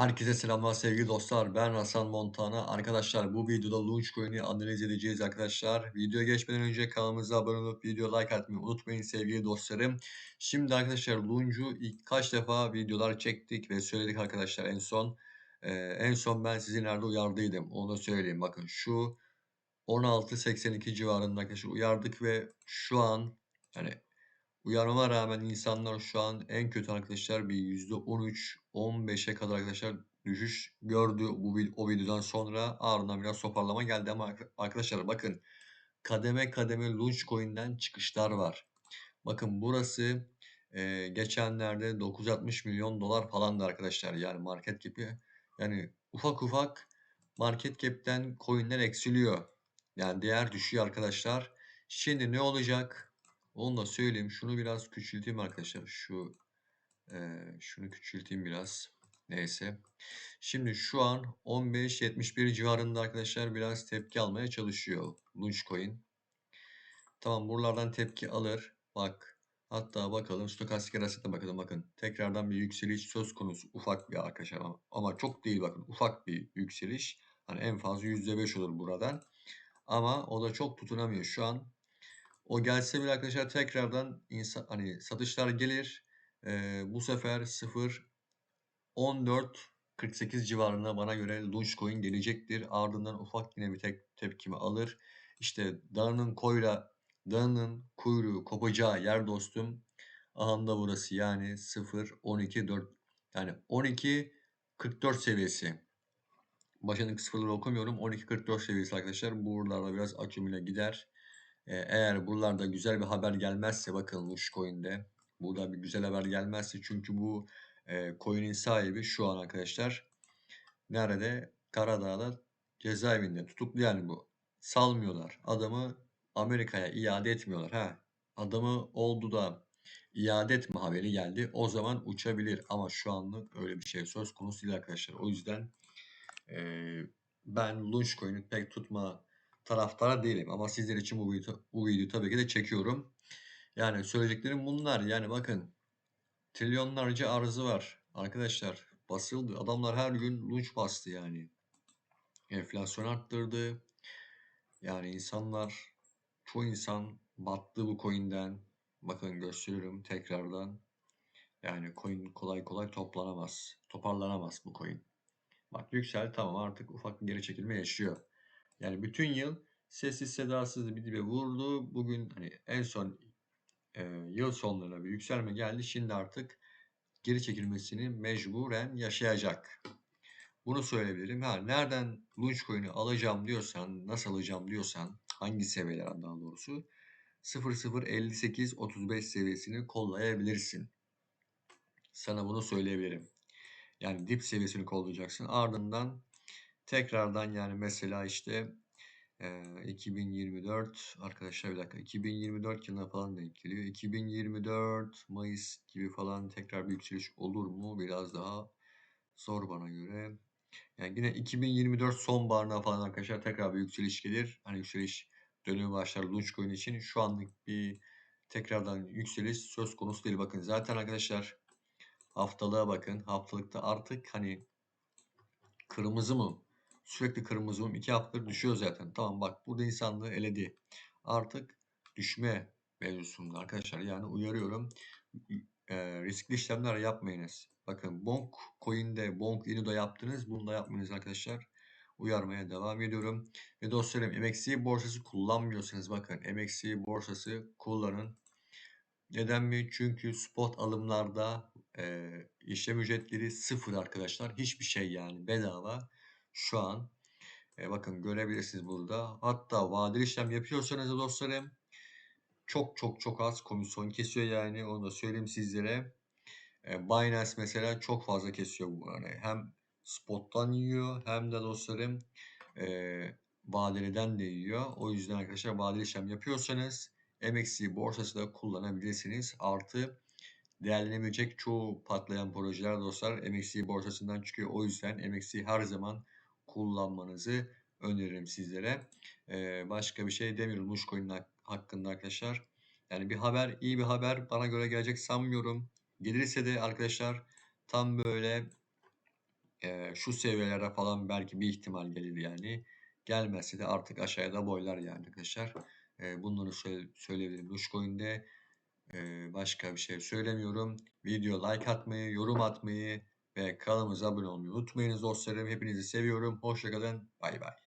Herkese selamlar sevgili dostlar. Ben Hasan Montana. Arkadaşlar bu videoda Launchcoin'i analiz edeceğiz arkadaşlar. Videoya geçmeden önce kanalımıza abone olup video like atmayı unutmayın sevgili dostlarım. Şimdi arkadaşlar Launch'u ilk kaç defa videolar çektik ve söyledik arkadaşlar en son. Ee, en son ben sizi nerede uyardıydım onu da söyleyeyim. Bakın şu 16.82 civarında arkadaşlar uyardık ve şu an yani Uyarmama rağmen insanlar şu an en kötü arkadaşlar bir %13-15'e kadar arkadaşlar düşüş gördü bu o videodan sonra ardından biraz toparlama geldi ama arkadaşlar bakın kademe kademe Launchcoin'den çıkışlar var. Bakın burası e, geçenlerde 960 milyon dolar falandı arkadaşlar yani market cap'i yani ufak ufak market cap'ten coin'ler eksiliyor. Yani değer düşüyor arkadaşlar. Şimdi ne olacak? Onu da söyleyeyim. Şunu biraz küçülteyim arkadaşlar. Şu e, şunu küçülteyim biraz. Neyse. Şimdi şu an 15.71 civarında arkadaşlar biraz tepki almaya çalışıyor Launchcoin. Tamam buralardan tepki alır. Bak hatta bakalım stokastik arasında bakalım bakın. Tekrardan bir yükseliş söz konusu ufak bir arkadaşlar ama, ama çok değil bakın ufak bir yükseliş. Hani en fazla %5 olur buradan. Ama o da çok tutunamıyor. Şu an o gelse bile arkadaşlar tekrardan insan hani satışlar gelir. Ee, bu sefer 0 14 48 civarında bana göre Launchcoin gelecektir. Ardından ufak yine bir tek tepkimi alır. İşte dağının koyla dağının kuyruğu kopacağı yer dostum. Ahanda burası yani 0 12 4 yani 12 44 seviyesi. Başındaki sıfırları okumuyorum. 12 44 seviyesi arkadaşlar. Buralarda biraz akümüle gider. Eğer buralarda güzel bir haber gelmezse bakın Luşcoin'de burada bir güzel haber gelmezse çünkü bu e, coin'in sahibi şu an arkadaşlar nerede? Karadağ'da cezaevinde tutuklu yani bu. Salmıyorlar. Adamı Amerika'ya iade etmiyorlar. Ha, adamı oldu da iade etme haberi geldi. O zaman uçabilir ama şu anlık öyle bir şey söz konusu değil arkadaşlar. O yüzden e, ben Launchcoin'i pek tutma taraftarı değilim ama sizler için bu videoyu, bu videoyu tabii ki de çekiyorum. Yani söyleyeceklerim bunlar. Yani bakın trilyonlarca arzı var. Arkadaşlar basıldı. Adamlar her gün lunch bastı yani. Enflasyon arttırdı. Yani insanlar çoğu insan battı bu coin'den. Bakın gösteriyorum tekrardan. Yani coin kolay kolay toplanamaz. Toparlanamaz bu coin. Bak yüksel tamam artık ufak bir geri çekilme yaşıyor. Yani bütün yıl sessiz sedasız bir dibe vurdu. Bugün hani en son e, yıl sonlarına bir yükselme geldi. Şimdi artık geri çekilmesini mecburen yaşayacak. Bunu söyleyebilirim. Ha, nereden Launchcoin'i alacağım diyorsan, nasıl alacağım diyorsan, hangi seviyelerden daha doğrusu 0058-35 seviyesini kollayabilirsin. Sana bunu söyleyebilirim. Yani dip seviyesini kollayacaksın. Ardından tekrardan yani mesela işte 2024 arkadaşlar bir dakika 2024 yılına falan denk geliyor. 2024 Mayıs gibi falan tekrar bir yükseliş olur mu? Biraz daha zor bana göre. Yani yine 2024 sonbaharına falan arkadaşlar tekrar bir yükseliş gelir. Hani yükseliş dönemi başlar Launchcoin için. Şu anlık bir tekrardan yükseliş söz konusu değil. Bakın zaten arkadaşlar haftalığa bakın. Haftalıkta artık hani kırmızı mı Sürekli kırmızı mum 2 haftadır düşüyor zaten. Tamam bak burada insanlığı eledi. Artık düşme mevzusunda arkadaşlar. Yani uyarıyorum. E, riskli işlemler yapmayınız. Bakın Bonk Coin'de Bonk Ino'da yaptınız. Bunu da yapmayınız arkadaşlar. Uyarmaya devam ediyorum. Ve dostlarım MXC borsası kullanmıyorsanız bakın MXC borsası kullanın. Neden mi? Çünkü spot alımlarda e, işlem ücretleri sıfır arkadaşlar. Hiçbir şey yani bedava şu an. E, bakın görebilirsiniz burada. Hatta vadeli işlem yapıyorsanız dostlarım çok çok çok az komisyon kesiyor yani onu da söyleyeyim sizlere. E, Binance mesela çok fazla kesiyor bu yani hem spottan yiyor hem de dostlarım e, vadeliden de yiyor. O yüzden arkadaşlar vadeli işlem yapıyorsanız MXC borsası da kullanabilirsiniz. Artı değerlenebilecek çoğu patlayan projeler dostlar MXC borsasından çıkıyor. O yüzden MXC her zaman kullanmanızı öneririm sizlere. Ee, başka bir şey demiyorum Muşcoin hakkında arkadaşlar. Yani bir haber, iyi bir haber bana göre gelecek sanmıyorum. Gelirse de arkadaşlar tam böyle Eee, şu seviyelere falan belki bir ihtimal gelir yani. Gelmezse de artık aşağıya da boylar yani arkadaşlar. Eee, bunları söyle söyleyebilirim Dogecoin'de. Eee, başka bir şey söylemiyorum. Video like atmayı, yorum atmayı ve kanalımıza abone olmayı unutmayınız dostlarım. Hepinizi seviyorum. Hoşça kalın. Bay bay.